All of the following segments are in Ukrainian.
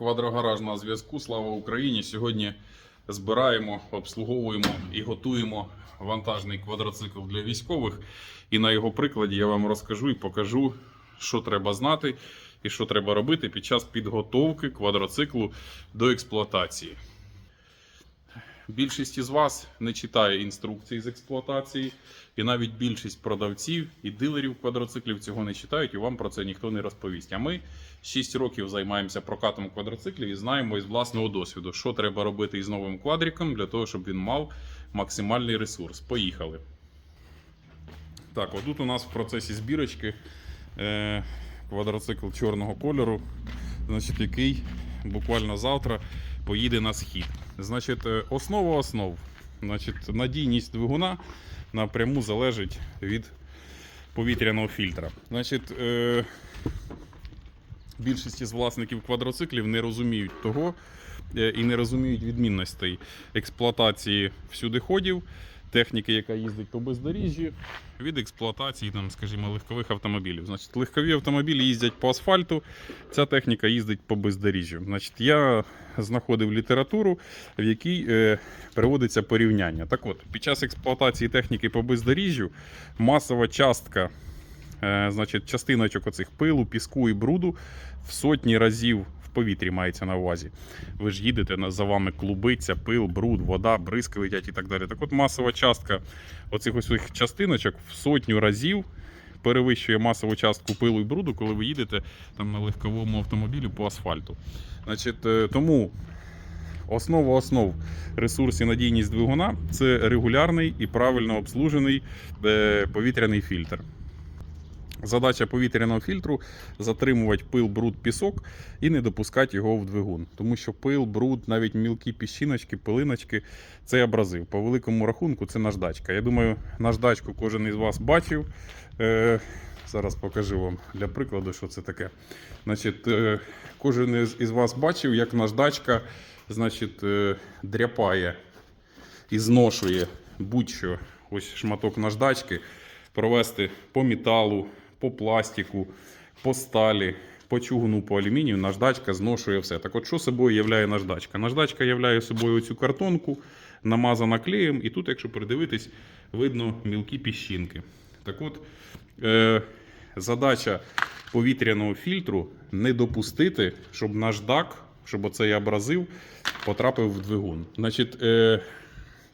Квадрогараж на зв'язку. Слава Україні! Сьогодні збираємо, обслуговуємо і готуємо вантажний квадроцикл для військових. І на його прикладі я вам розкажу і покажу, що треба знати і що треба робити під час підготовки квадроциклу до експлуатації. Більшість із вас не читає інструкції з експлуатації, і навіть більшість продавців і дилерів квадроциклів цього не читають, і вам про це ніхто не розповість. А ми 6 років займаємося прокатом квадроциклів і знаємо із власного досвіду, що треба робити із новим квадриком для того, щоб він мав максимальний ресурс. Поїхали. Так, отут у нас в процесі збірочки е, квадроцикл чорного кольору, значить, який буквально завтра поїде на схід. Значить, е, основа основ. Значить, надійність двигуна напряму залежить від повітряного фільтра. Значить, е, більшість із власників квадроциклів не розуміють того е, і не розуміють відмінностей експлуатації всюдиходів, техніки, яка їздить по бездоріжжі, від експлуатації, там, скажімо, легкових автомобілів. Значить, легкові автомобілі їздять по асфальту, ця техніка їздить по бездоріжжю. Значить, я знаходив літературу, в якій е, приводиться порівняння. Так от, під час експлуатації техніки по бездоріжжю масова частка е, значить, частиночок оцих пилу, піску і бруду в сотні разів повітрі мається на увазі. Ви ж їдете, за вами клубиться, пил, бруд, вода, бризки летять і так далі. Так от масова частка оцих ось цих частиночок в сотню разів перевищує масову частку пилу і бруду, коли ви їдете там на легковому автомобілі по асфальту. Значить, е, тому основа основ ресурс і надійність двигуна це регулярний і правильно обслужений е, повітряний фільтр. Задача повітряного фільтру затримувати пил, бруд, пісок і не допускати його в двигун. Тому що пил, бруд, навіть мілкі піщиночки, пилиночки це абразив. По великому рахунку це наждачка. Я думаю, наждачку кожен із вас бачив. Е, зараз покажу вам для прикладу, що це таке. Значить, е, кожен із, вас бачив, як наждачка значить, е, дряпає і зношує будь-що. Ось шматок наждачки провести по металу, по пластику, по сталі, по чугуну, по алюмінію. Наждачка зношує все. Так от, що собою являє наждачка? Наждачка являє собою цю картонку, намазана клеєм, і тут, якщо придивитись, видно мілкі піщинки. Так от, е, задача повітряного фільтру не допустити, щоб наждак, щоб оцей абразив потрапив в двигун. Значить, е,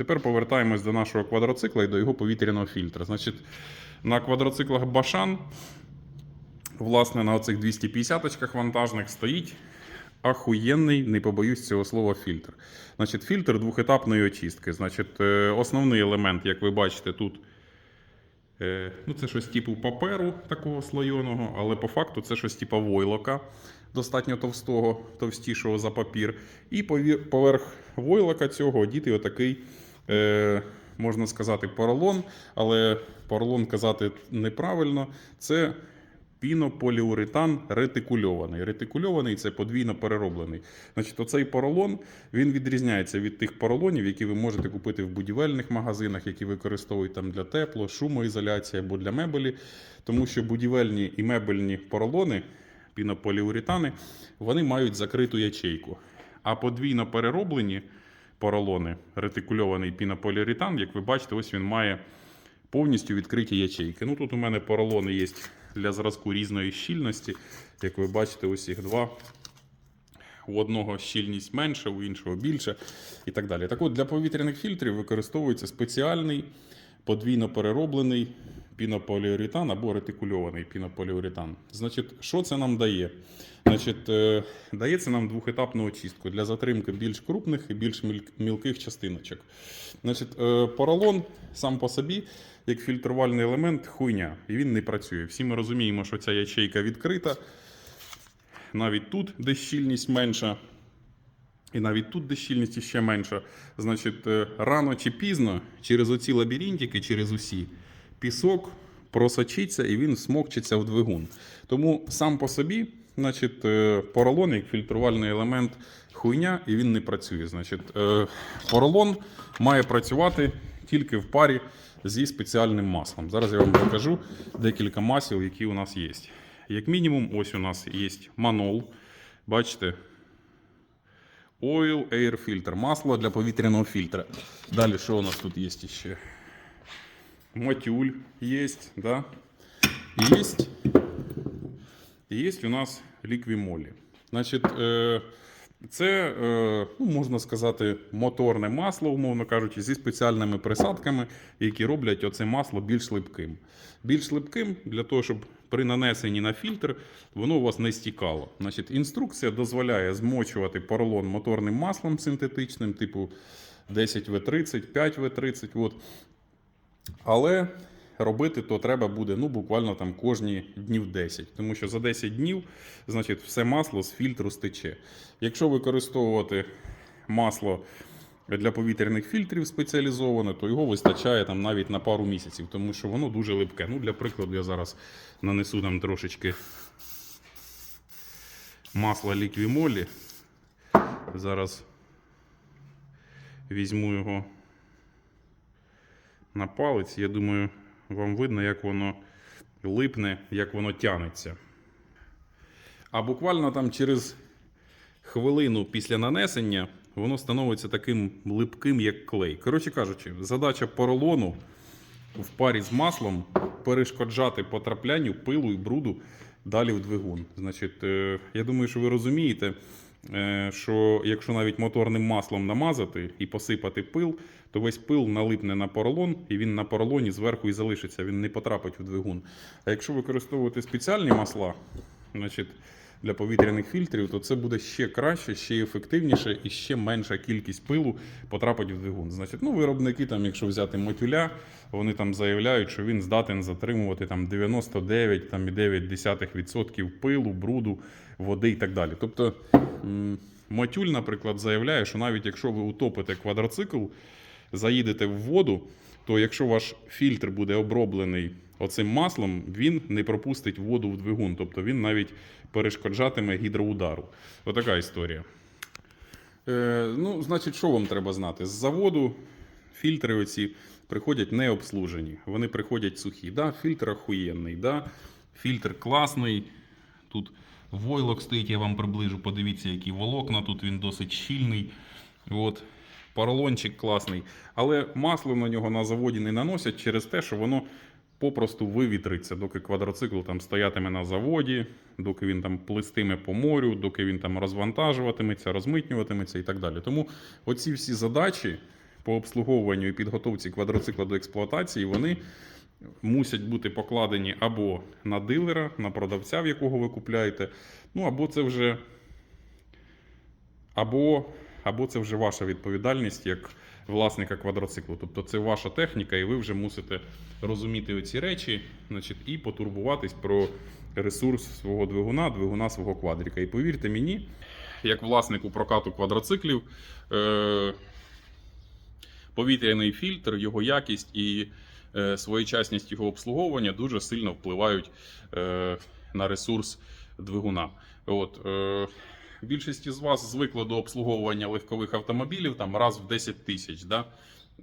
Тепер повертаємось до нашого квадроцикла і до його повітряного фільтра. Значить, на квадроциклах Башан, власне, на оцих 250-очках вантажних стоїть ахуєнний, не побоюсь цього слова, фільтр. Значить, фільтр двохетапної очистки. Значить, е, основний елемент, як ви бачите, тут. е, Ну, це щось типу паперу такого слойоного, але по факту це щось типу войлока, достатньо товстого, товстішого за папір. І поверх войлока цього одіти отакий, можна сказати, поролон, але поролон казати неправильно. Це пінополіуретан ретикульований. Ретикульований це подвійно перероблений. Значить, оцей поролон він відрізняється від тих поролонів, які ви можете купити в будівельних магазинах, які використовують там для тепло, шумоізоляції або для мебелі. Тому що будівельні і мебельні поролони, пінополіуретани, вони мають закриту ячейку. А подвійно перероблені поролони, ретикульований пінополіуретан, як ви бачите, ось він має повністю відкриті ячейки. Ну тут у мене поролони є для зразку різної щільності. Як ви бачите, ось їх два. У одного щільність менша, у іншого більше і так далі. Так от для повітряних фільтрів використовується спеціальний подвійно перероблений пінополіуретан або ретикульований пінополіуретан. Значить, що це нам дає? Значить, е, дається нам двохетапну очистку для затримки більш крупних і більш мілких частиночок. Значить, е, поролон сам по собі, як фільтрувальний елемент, хуйня, і він не працює. Всі ми розуміємо, що ця ячейка відкрита. Навіть тут, де щільність менша, і навіть тут, де щільність ще менша. Значить, е, рано чи пізно, через оці лабіринтики, через усі, пісок просочиться і він смокчиться в двигун. Тому сам по собі, значить, е, поролон як фільтрувальний елемент хуйня, і він не працює. Значить, е, поролон має працювати тільки в парі зі спеціальним маслом. Зараз я вам покажу декілька масел, які у нас є. Як мінімум, ось у нас є манол. Бачите, Oil Air Filter. Масло для повітряного фільтра. Далі, що у нас тут є ще? Матюль є, да? Є у нас ліквімолі. Значить, е, це, е, ну, можна сказати, моторне масло, умовно кажучи, зі спеціальними присадками, які роблять оце масло більш липким. Більш липким для того, щоб при нанесенні на фільтр воно у вас не стікало. Значить, інструкція дозволяє змочувати поролон моторним маслом синтетичним, типу 10В30, 5В30. От. Але робити то треба буде ну, буквально там кожні днів 10. Тому що за 10 днів значить, все масло з фільтру стече. Якщо використовувати масло для повітряних фільтрів спеціалізоване, то його вистачає там навіть на пару місяців, тому що воно дуже липке. Ну, для прикладу, я зараз нанесу там трошечки масла ліквімолі. Зараз візьму його на палець. Я думаю, вам видно, як воно липне, як воно тянеться. А буквально там через хвилину після нанесення воно становиться таким липким, як клей. Коротше кажучи, задача поролону в парі з маслом перешкоджати потраплянню пилу і бруду далі в двигун. Значить, е, я думаю, що ви розумієте, е, що якщо навіть моторним маслом намазати і посипати пил, то весь пил налипне на поролон, і він на поролоні зверху і залишиться, він не потрапить у двигун. А якщо використовувати спеціальні масла, значить, для повітряних фільтрів, то це буде ще краще, ще ефективніше і ще менша кількість пилу потрапить в двигун. Значить, ну, виробники, там, якщо взяти мотюля, вони там заявляють, що він здатен затримувати там 99,9% пилу, бруду, води і так далі. Тобто мотюль, наприклад, заявляє, що навіть якщо ви утопите квадроцикл, заїдете в воду, то якщо ваш фільтр буде оброблений оцим маслом, він не пропустить воду в двигун, тобто він навіть перешкоджатиме гідроудару. Отака історія. Е, ну, значить, що вам треба знати? З заводу фільтри оці приходять не обслужені. Вони приходять сухі. Да, фільтр охуєнний, да, фільтр класний. Тут войлок стоїть, я вам приближу. Подивіться, які волокна. Тут він досить щільний. От. Поролончик класний. Але масло на нього на заводі не наносять через те, що воно попросту вивітриться, доки квадроцикл там стоятиме на заводі, доки він там плистиме по морю, доки він там розвантажуватиметься, розмитнюватиметься і так далі. Тому оці всі задачі по обслуговуванню і підготовці квадроцикла до експлуатації, вони мусять бути покладені або на дилера, на продавця, в якого ви купляєте, ну або це вже або, або це вже ваша відповідальність як власника квадроциклу. Тобто це ваша техніка, і ви вже мусите розуміти оці речі значить, і потурбуватись про ресурс свого двигуна, двигуна свого квадріка. І повірте мені, як власнику прокату квадроциклів, е- повітряний фільтр, його якість і е, своєчасність його обслуговування дуже сильно впливають е, на ресурс двигуна. От, більшість із вас звикла до обслуговування легкових автомобілів там раз в 10 тисяч. Да?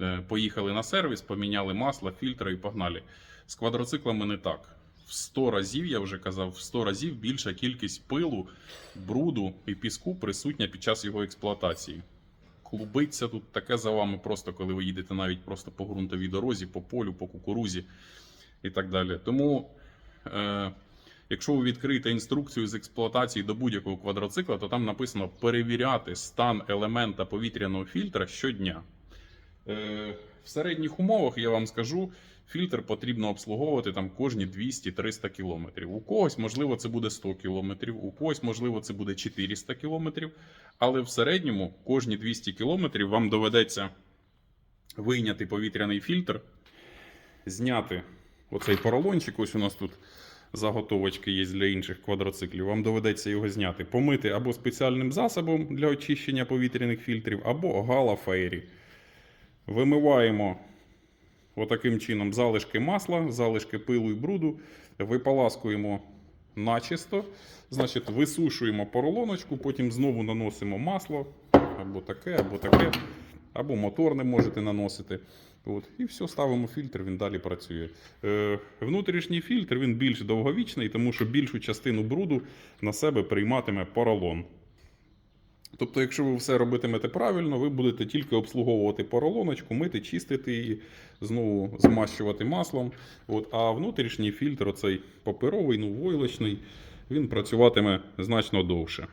Е, Поїхали на сервіс, поміняли масло, фільтри і погнали. З квадроциклами не так. В 100 разів, я вже казав, в 100 разів більша кількість пилу, бруду і піску присутня під час його експлуатації. Клубиться тут таке за вами просто, коли ви їдете навіть просто по ґрунтовій дорозі, по полю, по кукурузі і так далі. Тому, е, якщо ви відкриєте інструкцію з експлуатації до будь-якого квадроцикла, то там написано перевіряти стан елемента повітряного фільтра щодня. Е, в середніх умовах я вам скажу, фільтр потрібно обслуговувати там кожні 200-300 кілометрів. У когось, можливо, це буде 100 кілометрів, у когось, можливо, це буде 400 кілометрів. Але в середньому кожні 200 кілометрів вам доведеться вийняти повітряний фільтр, зняти оцей поролончик. Ось у нас тут заготовочки є для інших квадроциклів. Вам доведеться його зняти, помити або спеціальним засобом для очищення повітряних фільтрів, або гала фейрі. Вимиваємо отаким чином залишки масла, залишки пилу і бруду, виполаскуємо начисто, значить, висушуємо поролоночку, потім знову наносимо масло, або таке, або таке, або моторне можете наносити. От, і все, ставимо фільтр, він далі працює. Е, внутрішній фільтр він більш довговічний, тому що більшу частину бруду на себе прийматиме поролон. Тобто, якщо ви все робитимете правильно, ви будете тільки обслуговувати поролоночку, мити, чистити її, знову змащувати маслом. От, а внутрішній фільтр, оцей паперовий, ну войлочний, він працюватиме значно довше.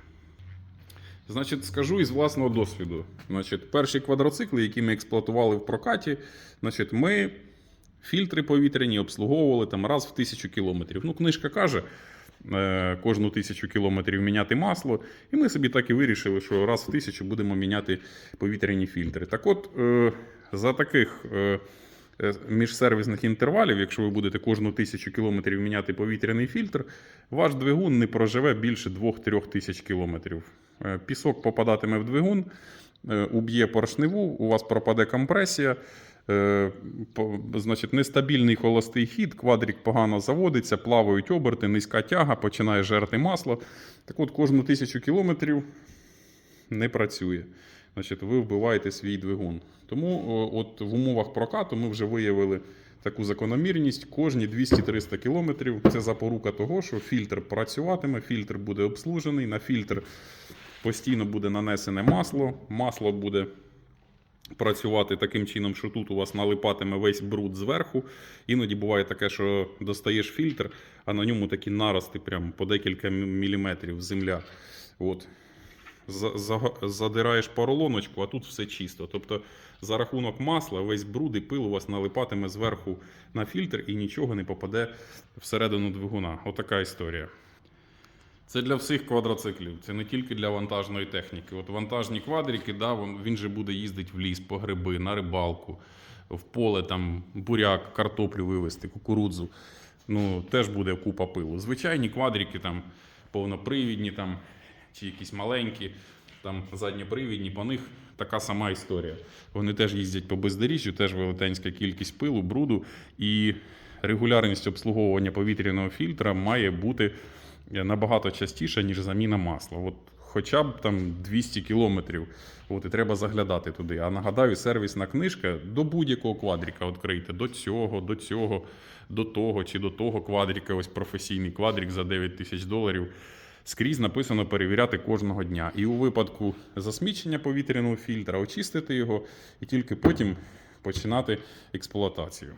Значить, скажу із власного досвіду. Значить, перші квадроцикли, які ми експлуатували в прокаті, значить, ми фільтри повітряні обслуговували там раз в тисячу кілометрів. Ну, книжка каже, е, кожну тисячу кілометрів міняти масло. І ми собі так і вирішили, що раз в тисячу будемо міняти повітряні фільтри. Так от, е, за таких е, міжсервісних інтервалів, якщо ви будете кожну тисячу кілометрів міняти повітряний фільтр, ваш двигун не проживе більше 2-3 тисяч кілометрів. Е, Пісок попадатиме в двигун, е, уб'є поршневу, у вас пропаде компресія. Е, Значить, нестабільний холостий хід, квадрік погано заводиться, плавають оберти, низька тяга, починає жерти масло. Так от, кожну тисячу кілометрів не працює. Значить, ви вбиваєте свій двигун. Тому от в умовах прокату ми вже виявили таку закономірність. Кожні 200-300 кілометрів це запорука того, що фільтр працюватиме, фільтр буде обслужений, на фільтр постійно буде нанесене масло, масло буде працювати таким чином, що тут у вас налипатиме весь бруд зверху. Іноді буває таке, що достаєш фільтр, а на ньому такі нарости прям по декілька міліметрів земля. От. За- за- Задираєш поролоночку, а тут все чисто. Тобто за рахунок масла весь бруд і пил у вас налипатиме зверху на фільтр і нічого не попаде всередину двигуна. Отака історія. Це для всіх квадроциклів, це не тільки для вантажної техніки. От вантажні квадрики, да, він, же буде їздити в ліс по гриби, на рибалку, в поле там буряк, картоплю вивезти, кукурудзу. Ну, теж буде купа пилу. Звичайні квадрики, там повнопривідні, там, чи якісь маленькі, там задньопривідні, по них така сама історія. Вони теж їздять по бездоріжжю, теж велетенська кількість пилу, бруду і регулярність обслуговування повітряного фільтра має бути набагато частіше, ніж заміна масла. От хоча б там 200 кілометрів. От і треба заглядати туди. А нагадаю, сервісна книжка до будь-якого квадріка відкрийте. До цього, до цього, до того чи до того квадріка. Ось професійний квадрік за 9 тисяч доларів. Скрізь написано перевіряти кожного дня. І у випадку засмічення повітряного фільтра очистити його і тільки потім починати експлуатацію.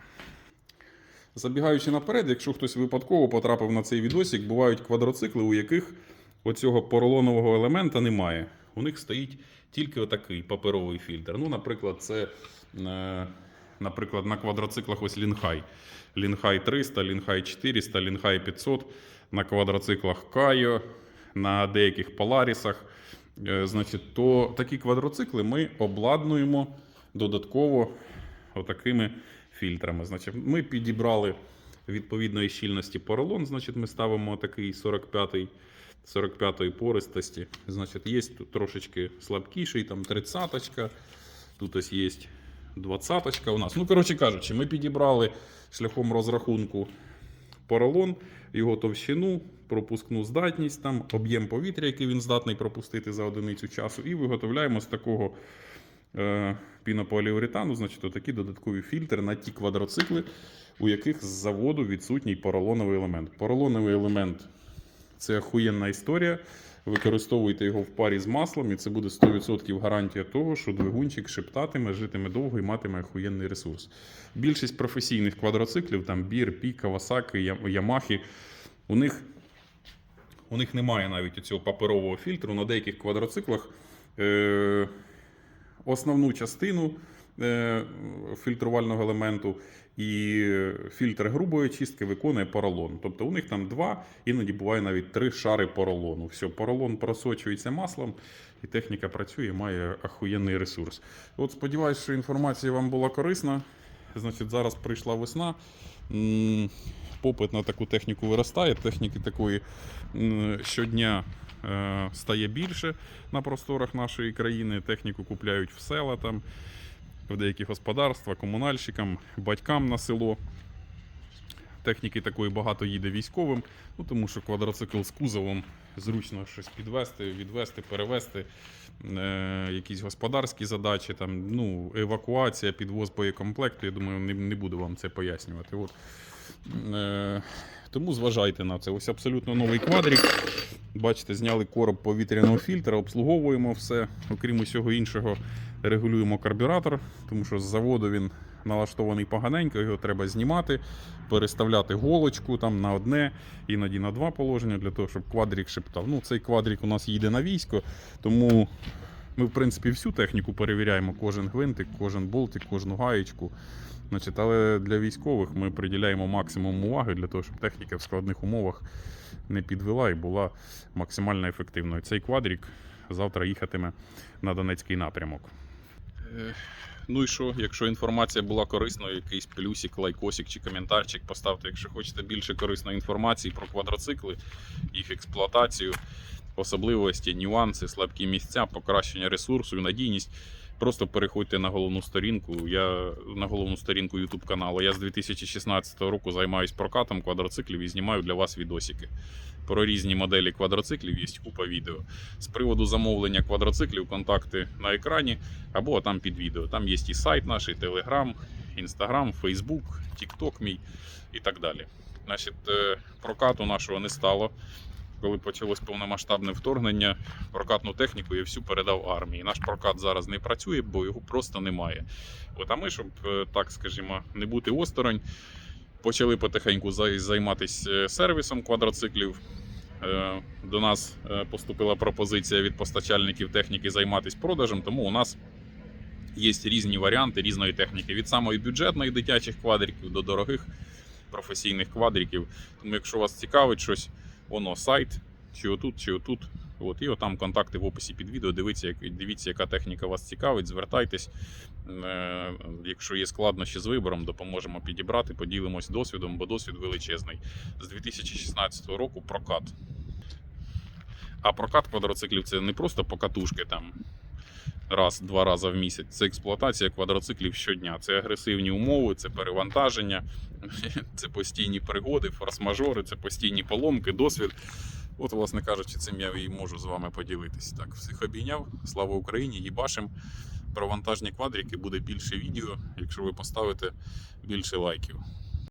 Забігаючи наперед, якщо хтось випадково потрапив на цей відосик, бувають квадроцикли, у яких оцього поролонового елемента немає. У них стоїть тільки отакий паперовий фільтр. Ну, наприклад, це е, наприклад, на квадроциклах ось Лінхай. Лінхай 300, Лінхай 400, Лінхай 500, на квадроциклах Кайо, на деяких Поларісах. Е, Значить, то такі квадроцикли ми обладнуємо додатково отакими фільтрами. Значить, ми підібрали відповідної щільності поролон. Значить, ми ставимо такий 45-й 45-ї пористості. Значить, є тут трошечки слабкіший, там 30-ка, тут ось є 20-ка у нас. Ну, коротше кажучи, ми підібрали шляхом розрахунку поролон, його товщину, пропускну здатність, там, об'єм повітря, який він здатний пропустити за одиницю часу, і виготовляємо з такого пінополіуретану, значить, отакі додаткові фільтри на ті квадроцикли, у яких з заводу відсутній поролоновий елемент. Поролоновий елемент це охуєнна історія. Використовуйте його в парі з маслом, і це буде 100% гарантія того, що двигунчик шептатиме, житиме довго і матиме охуєнний ресурс. Більшість професійних квадроциклів, там бір, пі, Кавасаки, Ямахи, у них, у них немає навіть цього паперового фільтру. На деяких квадроциклах е- основну частину е- фільтрувального елементу і фільтр грубої чистки виконує поролон. Тобто у них там два, іноді буває навіть три шари поролону. Все, поролон просочується маслом, і техніка працює, має ахуєнний ресурс. От сподіваюся, що інформація вам була корисна. Значить, зараз прийшла весна. Попит на таку техніку виростає. Техніки такої щодня стає більше на просторах нашої країни. Техніку купляють в села там в деякі господарства, комунальщикам, батькам на село. Техніки такої багато їде військовим, ну тому що квадроцикл з кузовом зручно щось підвести, відвести, перевести, е, якісь господарські задачі, там, ну, евакуація, підвоз боєкомплекту. Я думаю, не, не буду вам це пояснювати. От. Е, тому зважайте на це. Ось абсолютно новий квадрик. Бачите, зняли короб повітряного фільтра, обслуговуємо все. Окрім усього іншого, регулюємо карбюратор, тому що з заводу він налаштований поганенько, його треба знімати, переставляти голочку там на одне, іноді на два положення, для того, щоб квадрік шептав. Ну, цей квадрік у нас їде на військо, тому ми, в принципі, всю техніку перевіряємо, кожен гвинтик, кожен болтик, кожну гаєчку. Значить, але для військових ми приділяємо максимум уваги для того, щоб техніка в складних умовах не підвела і була максимально ефективною. Цей квадрік завтра їхатиме на Донецький напрямок. Е, Ну і що, якщо інформація була корисною, якийсь плюсик, лайкосик чи коментарчик поставте, якщо хочете більше корисної інформації про квадроцикли, їх експлуатацію, особливості, нюанси, слабкі місця, покращення ресурсу надійність. Просто переходьте на головну сторінку. Я на головну сторінку YouTube каналу. Я з 2016 року займаюся прокатом квадроциклів і знімаю для вас відосики. Про різні моделі квадроциклів є купа відео. З приводу замовлення квадроциклів, контакти на екрані або там під відео. Там є і сайт наш, і Telegram, Instagram, Facebook, TikTok мій і так далі. Значить, е, прокату нашого не стало. Коли почалось повномасштабне вторгнення, прокатну техніку я всю передав армії. Наш прокат зараз не працює, бо його просто немає. От, а ми, щоб е, так скажімо, не бути осторонь, почали потихеньку займатися е, сервісом квадроциклів. Е, До нас поступила пропозиція від постачальників техніки займатися продажем, тому у нас є різні варіанти різної техніки. Від самої бюджетної дитячих квадриків до дорогих професійних квадриків. Тому, якщо вас цікавить щось, воно сайт, чи отут, чи отут. От, і отам контакти в описі під відео. Дивіться, дивіться, яка техніка вас цікавить, звертайтесь. Е, якщо є складнощі з вибором, допоможемо підібрати, поділимось досвідом, бо досвід величезний. З 2016 року прокат. А прокат квадроциклів це не просто покатушки там раз-два рази в місяць. Це експлуатація квадроциклів щодня. Це агресивні умови, це перевантаження, це постійні пригоди, форс-мажори, це постійні поломки, досвід. От, власне кажучи, цим я і можу з вами поділитись. Так, всіх обійняв. Слава Україні, їбашим. Про вантажні квадрики буде більше відео, якщо ви поставите більше лайків.